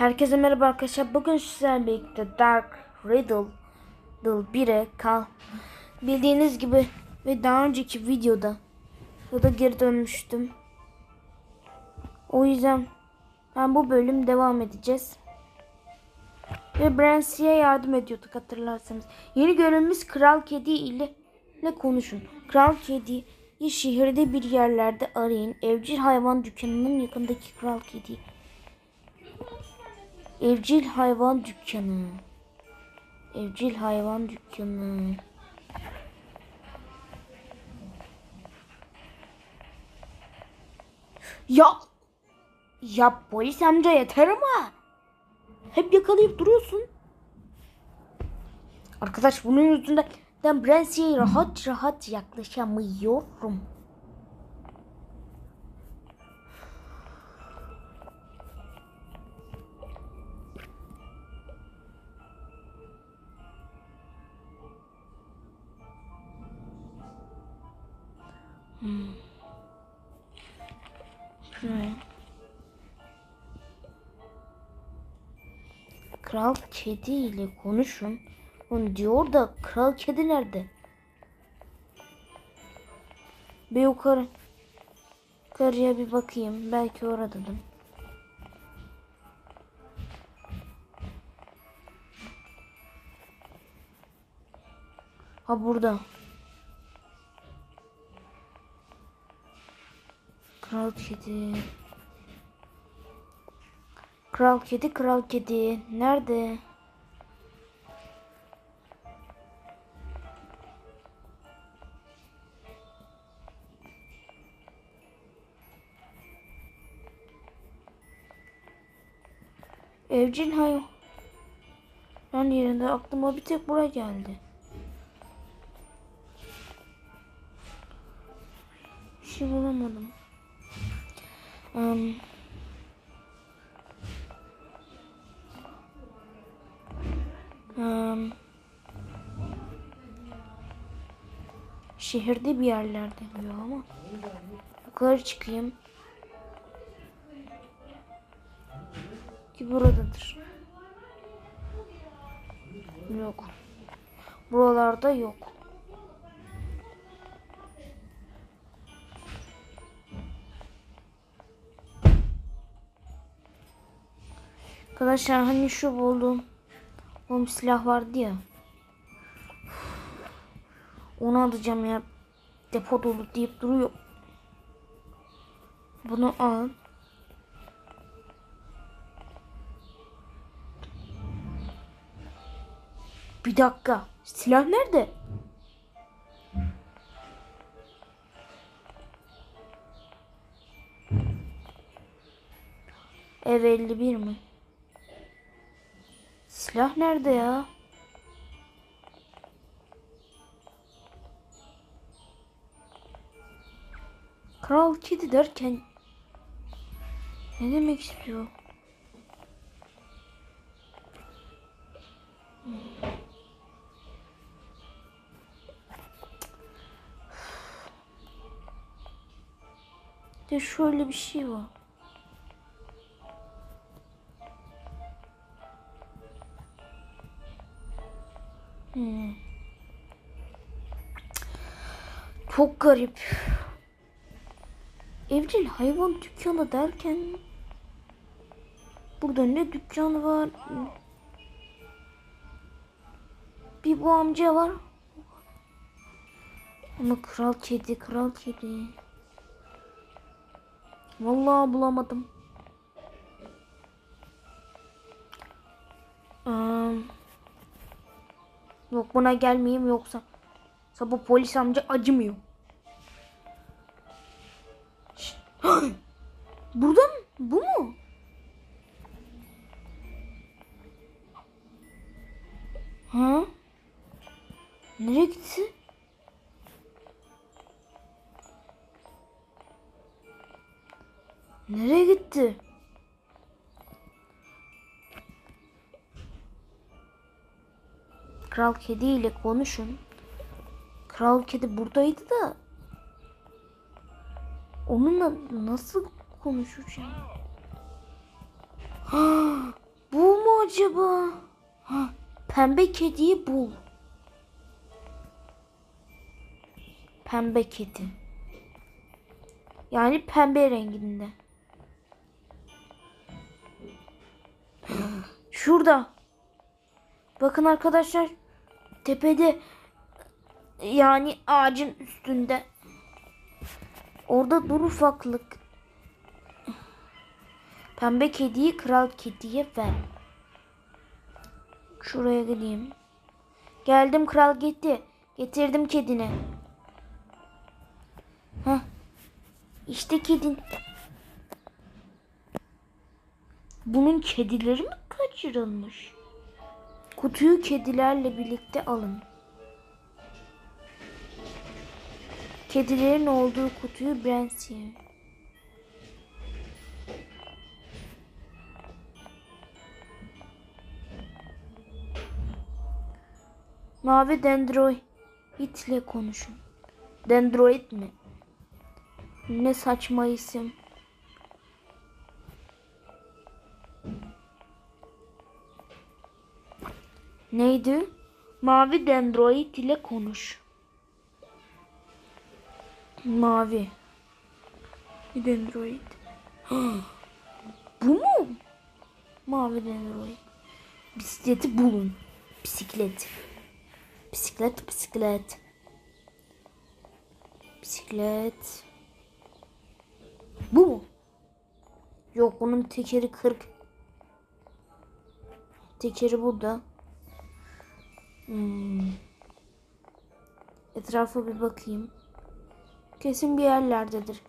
Herkese merhaba arkadaşlar. Bugün sizlerle birlikte Dark Riddle Riddle 1'e kal. Bildiğiniz gibi ve daha önceki videoda ya da geri dönmüştüm. O yüzden ben bu bölüm devam edeceğiz. Ve Brancy'ye yardım ediyorduk hatırlarsanız. Yeni görevimiz Kral Kedi ile, ile konuşun. Kral Kedi'yi şehirde bir yerlerde arayın. Evcil hayvan dükkanının yakındaki Kral Kedi. Evcil hayvan dükkanı. Evcil hayvan dükkanı. Ya ya polis amca yeter ama. Hep yakalayıp duruyorsun. Arkadaş bunun yüzünden ben Brancy'ye rahat rahat yaklaşamıyorum. Kral kedi ile konuşun. Onu diyor da kral kedi nerede? Bir yukarı. Yukarıya bir bakayım. Belki oradadır. Ha burada. Kral kedi. Kral kedi, kral kedi. Nerede? Evcil hayvan. Ben yerinde aklıma bir tek buraya geldi. Bir şey bulamadım. Um, şehirde bir yerlerde diyor ama yukarı çıkayım ki buradadır. Yok. Buralarda yok. Arkadaşlar hani şu buldum. Oğlum silah vardı ya. Onu alacağım ya. Depo dolu deyip duruyor. Bunu al. Bir dakika. Silah nerede? Ev 51 mi? Silah nerede ya? Kral kedi derken ne demek istiyor? De şöyle bir şey var. Hmm. Çok garip. Evcil hayvan dükkanı derken burada ne dükkanı var? Bir bu amca var. Ama kral kedi, kral kedi. Vallahi bulamadım. Um, Yok buna gelmeyeyim yoksa. Bu polis amca acımıyor. Burada mı? Bu mu? Ha? Nereye gitti? Nereye gitti? Kral kedi ile konuşun. Kral kedi buradaydı da onunla nasıl konuşacağım? acaba? Ha, pembe kediyi bul. Pembe kedi. Yani pembe renginde. Şurada. Bakın arkadaşlar. Tepede. Yani ağacın üstünde. Orada dur ufaklık. Pembe kediyi kral kediye ver. Şuraya gideyim. Geldim kral gitti. Getirdim kedini. Heh. İşte kedin. Bunun kedileri mi kaçırılmış? Kutuyu kedilerle birlikte alın. Kedilerin olduğu kutuyu Bransiye. Mavi dendroid ile konuşun. Dendroid mi? Ne saçma isim. Neydi? Mavi dendroid ile konuş. Mavi. Bir dendroid. Bu mu? Mavi dendroid. Bisikleti bulun. Bisiklet. Bisiklet, bisiklet. Bisiklet. Bu mu? Yok bunun tekeri kırık. Tekeri burada. Hmm. Etrafa bir bakayım. Kesin bir yerlerdedir.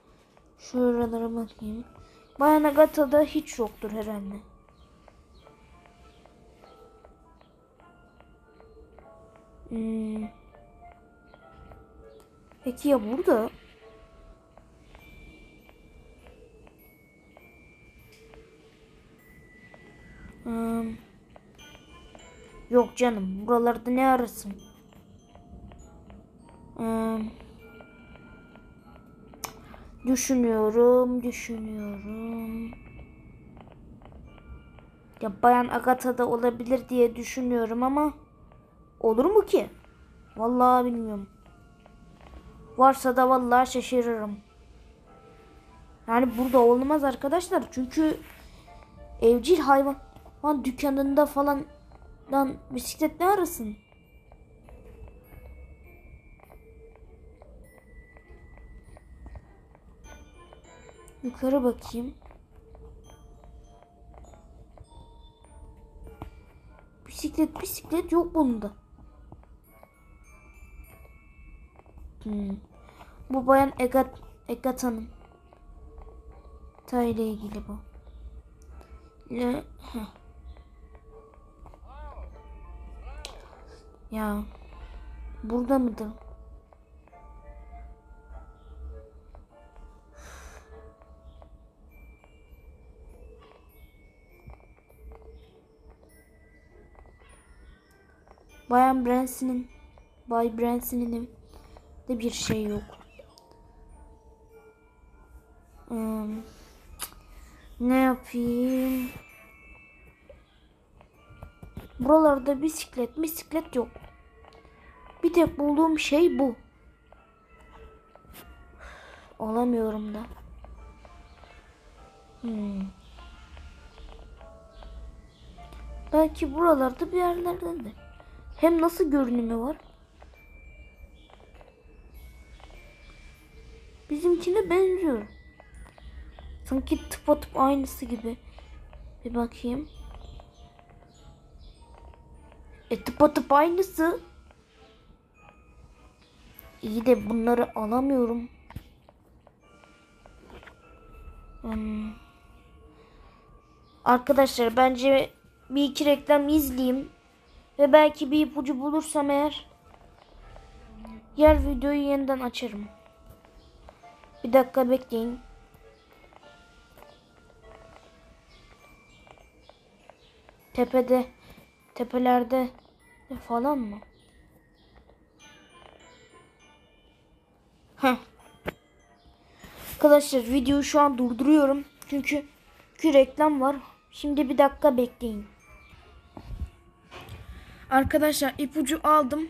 Şuralara bakayım. Bayan Agatha'da hiç yoktur herhalde. Hmm. Peki ya burada? Hmm. Yok canım. Buralarda ne arasın? Hmm. Düşünüyorum, düşünüyorum. Ya Bayan Agatha da olabilir diye düşünüyorum ama olur mu ki? Vallahi bilmiyorum. Varsa da vallahi şaşırırım. Yani burada olmaz arkadaşlar. Çünkü evcil hayvan hayvan dükkanında falan lan bisiklet ne arasın? Yukarı bakayım. Bisiklet bisiklet yok bunda. Hmm. Bu bayan Egat Egat Hanım. Ta ile ilgili bu. Le. Ya burada mıdır? Bayan Branson'ın Bay Branson'ın de bir şey yok. Hmm. Ne yapayım? Buralarda bisiklet, bisiklet yok. Bir tek bulduğum şey bu. Alamıyorum da. Hmm. Belki buralarda bir yerlerdedir. Hem nasıl görünümü var? Bizimkine benziyor. Sanki tıpatıp aynısı gibi. Bir bakayım. E tıpatıp aynısı. İyi de bunları alamıyorum. Hmm. Arkadaşlar bence bir iki reklam izleyeyim. Ve belki bir ipucu bulursam eğer yer videoyu yeniden açarım. Bir dakika bekleyin. Tepede, tepelerde falan mı? Heh. Arkadaşlar videoyu şu an durduruyorum. Çünkü, çünkü reklam var. Şimdi bir dakika bekleyin. Arkadaşlar ipucu aldım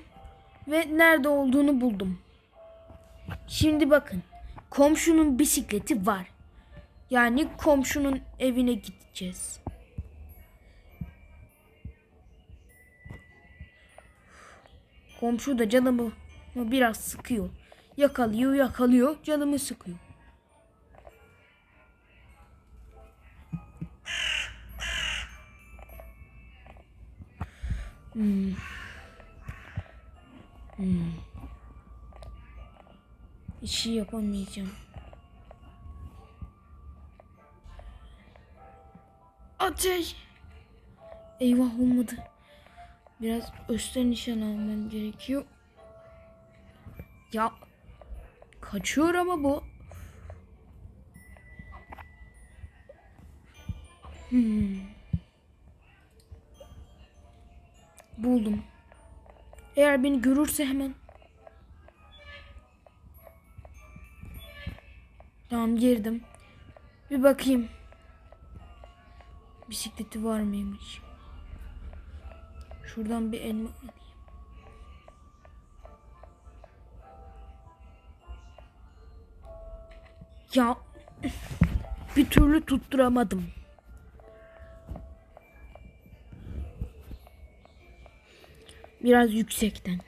ve nerede olduğunu buldum. Şimdi bakın. Komşunun bisikleti var. Yani komşunun evine gideceğiz. Komşu da canımı biraz sıkıyor. Yakalıyor, yakalıyor, canımı sıkıyor. Hmm. Hmm. İşi yapamayacağım. Ateş. Eyvah olmadı. Biraz üstten nişan almam gerekiyor. Ya kaçıyor ama bu. Hmm. Buldum. Eğer beni görürse hemen. Tamam girdim. Bir bakayım. Bisikleti var mıymış? Şuradan bir elma alayım. Ya bir türlü tutturamadım. Biraz yüksekten.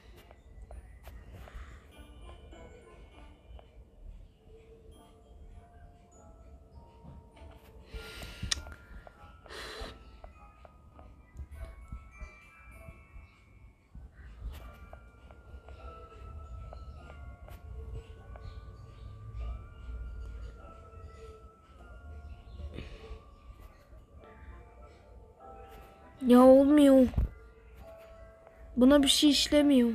Ya olmuyor. Buna bir şey işlemiyor.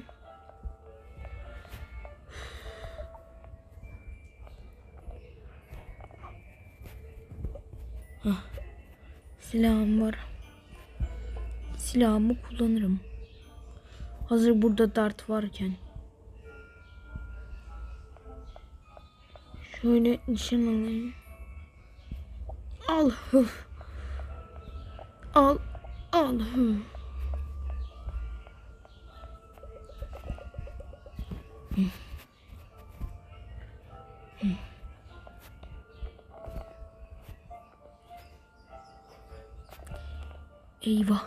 Silahım var. Silahımı kullanırım. Hazır burada dart varken. Şöyle nişan alayım. Al. Al. Al. Eyvah.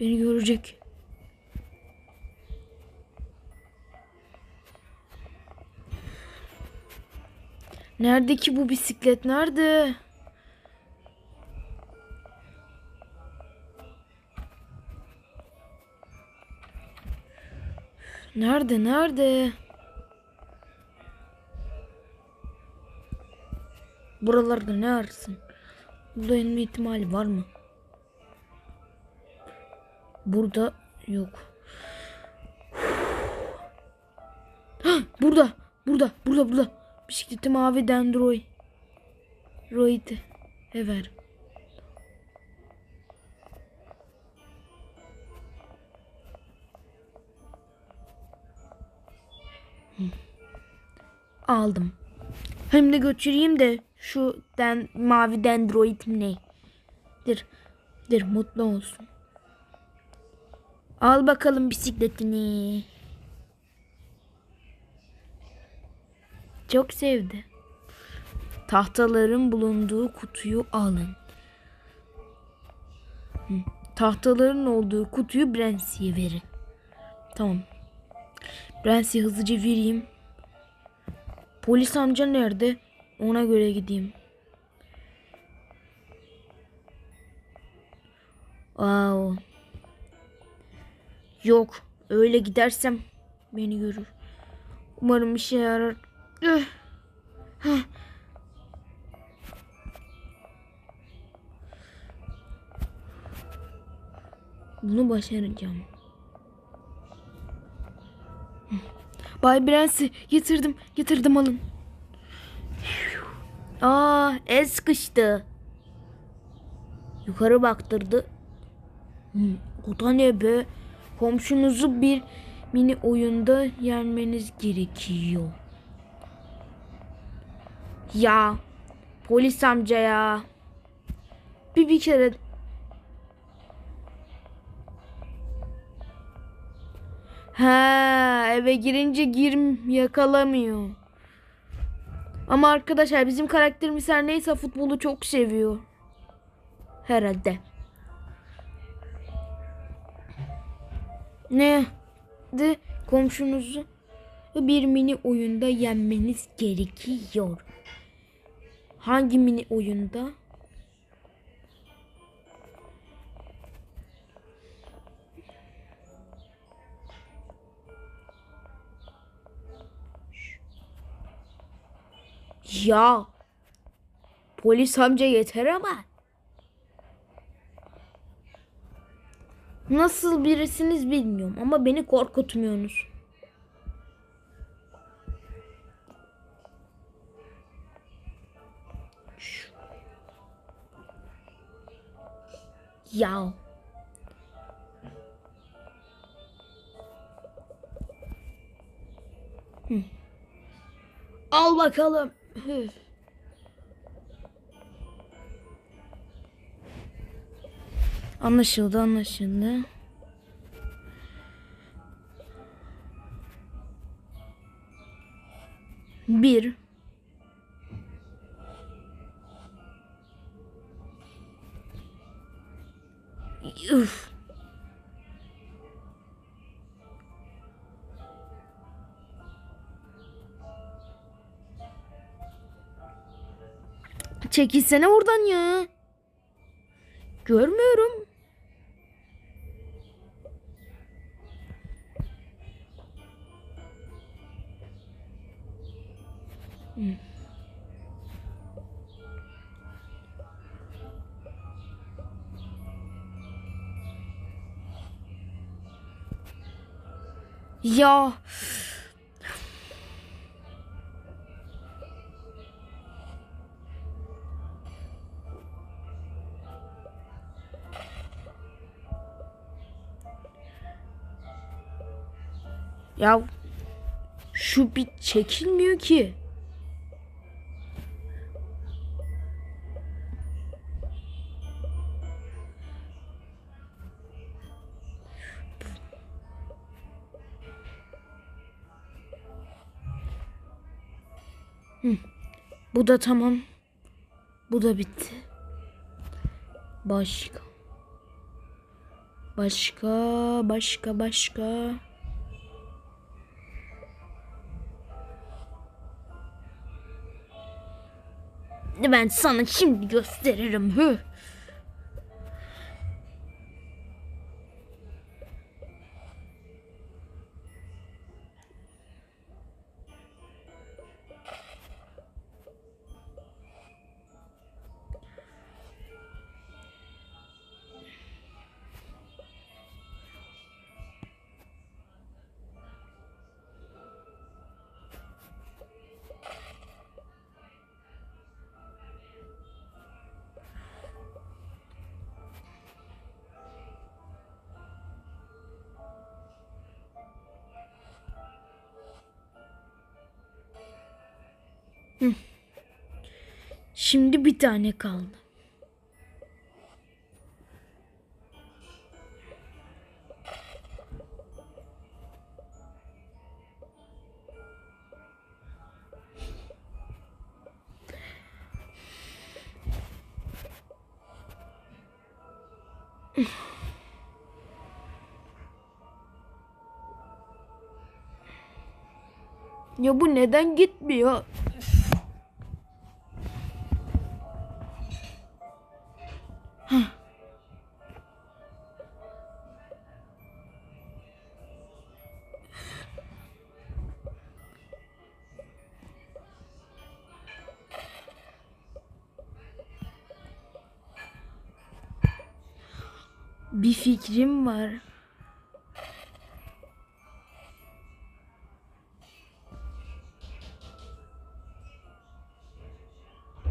Beni görecek. Nerede ki bu bisiklet? Nerede? Nerede? Nerede? Buralarda ne arasın? Burada inme ihtimali var mı? Burada yok. Burada, burada, burada, burada. Bisikleti mavi dendroy. Roid. Ever. Hı. Aldım. Hem de götüreyim de şu den, mavi dendroid mi ne? Dir. Dir mutlu olsun. Al bakalım bisikletini. Çok sevdi. Tahtaların bulunduğu kutuyu alın. Tahtaların olduğu kutuyu Brancy'ye verin. Tamam. Brancy hızlıca vereyim. Polis amca nerede? Ona göre gideyim. Wow. Yok. Öyle gidersem beni görür. Umarım işe yarar. Bunu başaracağım. Bay Brens'i getirdim. Getirdim alın. Aa el sıkıştı. Yukarı baktırdı. O da ne be? Komşunuzu bir mini oyunda yenmeniz gerekiyor. Ya polis amca ya. Bir bir kere Ha, eve girince girim yakalamıyor. Ama arkadaşlar bizim karakterimiz her neyse futbolu çok seviyor. Herhalde. Ne? De komşunuzu bir mini oyunda yenmeniz gerekiyor. Hangi mini oyunda? Ya polis amca yeter ama. Nasıl birisiniz bilmiyorum ama beni korkutmuyorsunuz. Ya. Hı. Al bakalım. Hı. Anlaşıldı anlaşıldı. Bir. Üf. Çekilsene oradan ya. Görmüyorum. Ya Ya şu bir çekilmiyor ki. Bu da tamam. Bu da bitti. Başka. Başka, başka, başka. Ben sana şimdi gösteririm. Hı. Şimdi bir tane kaldı. Ya bu neden gitmiyor? Fikrim var.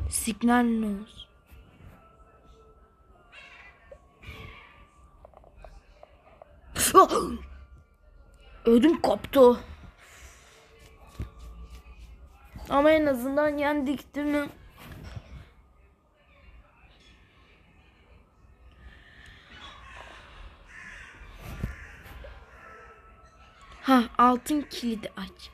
Signal nose. Ödüm koptu. Ama en azından yendik değil mi? Ha altın kilidi aç.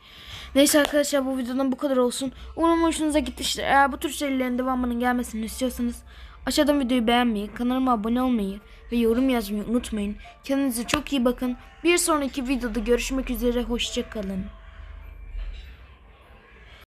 Neyse arkadaşlar bu videodan bu kadar olsun. Umarım hoşunuza gitmiştir. Eğer bu tür serilerin devamının gelmesini istiyorsanız aşağıdan videoyu beğenmeyi, kanalıma abone olmayı ve yorum yazmayı unutmayın. Kendinize çok iyi bakın. Bir sonraki videoda görüşmek üzere. Hoşçakalın.